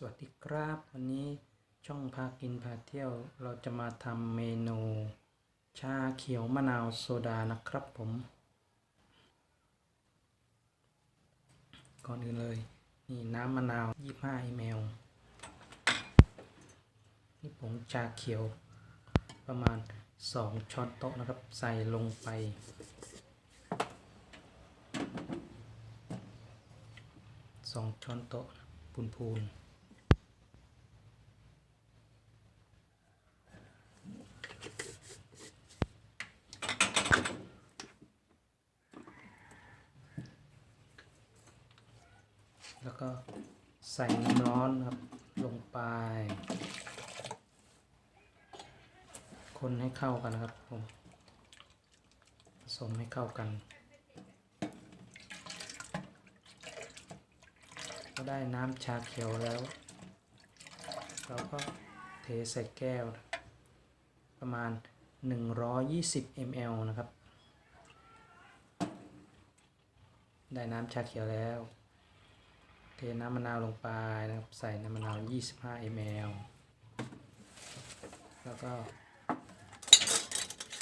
สวัสดีครับ วันนี้ช่องพากินพาเที่ยวเราจะมาทำเมนู ชาเขียวมะนาวโซดานะครับผม ก่อนอื่นเลย นี่น้ำมะนาว 25 ml นี่ผงชาเขียวประมาณ 2 ช้อนโต๊ะนะครับ ใส่ลงไปสองช้อนโต๊ะพูนๆ แล้วก็ใส่น้ำร้อนครับลงไป คนให้เข้ากันนะครับผมผสมให้เข้ากันก็ได้น้ำชาเขียวแล้ว เราก็เทใส่แก้ว ประมาณ 120 ml นะครับ ได้น้ำชาเขียวแล้ว เทน้ำมะนาวลงไปนะครับ ใส่น้ำมะนาว 25 ml แล้วก็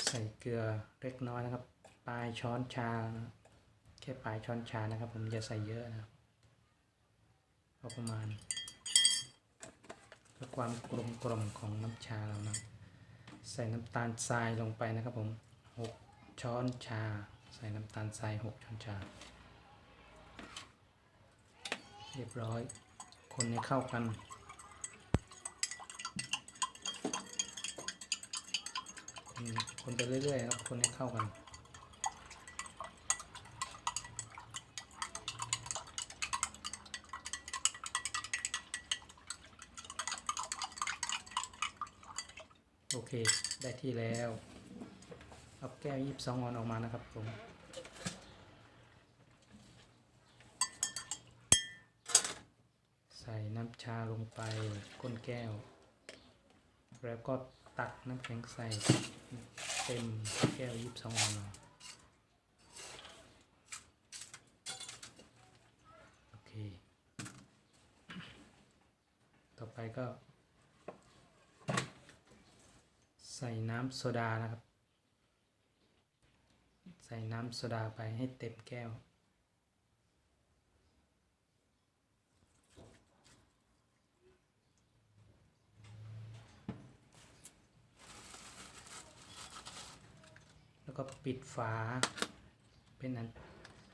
ใส่เกลือเล็กน้อยนะครับ ปลายช้อนชา แค่ปลายช้อนชานะครับ ผมจะใส่เยอะนะครับพอประมาณเพื่อความกลมกล่อมของน้ำชาเรานะ ใส่น้ำตาลทรายลงไปนะครับผม 6 ช้อนชา ใส่น้ำตาลทราย 6 ช้อนชา เรียบร้อย คนให้เข้ากัน คนไปเรื่อยๆครับ คนให้เข้ากันโอเค ได้ที่แล้ว เอาแก้วยีบสองออนออกมานะครับผม ใส่ น้ำชาลงไปก้นแก้ว แล้วก็ตักน้ำแข็งใส่เต็มแก้วยีบสองออนเลยโอเค ต่อไปก็ ใส่น้ำโซดานะครับ ใส่น้ำโซดาไปให้เต็มแก้ว ก็ปิดฝา เป็นอัน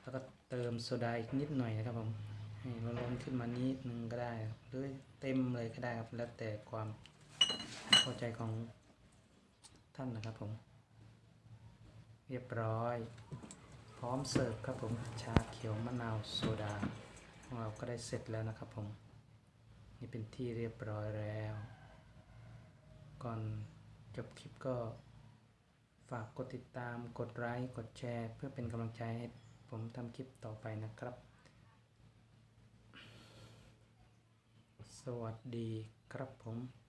แล้วก็เติมโซดาอีกนิดหน่อยนะครับผมให้ร้อนขึ้นมานิดนึงก็ได้หรือเต็มเลยก็ได้ครับ แล้วแต่ความพอใจของท่านนะครับผม เรียบร้อย พร้อมเสิร์ฟครับผม ชาเขียวมะนาวโซดา ของเราก็ได้เสร็จแล้วนะครับผม นี่เป็นที่เรียบร้อยแล้ว ก่อนจบคลิปก็ ฝากกดติดตาม กดไลค์ กดแชร์ เพื่อเป็นกำลังใจให้ผมทำคลิปต่อไปนะครับ สวัสดีครับผม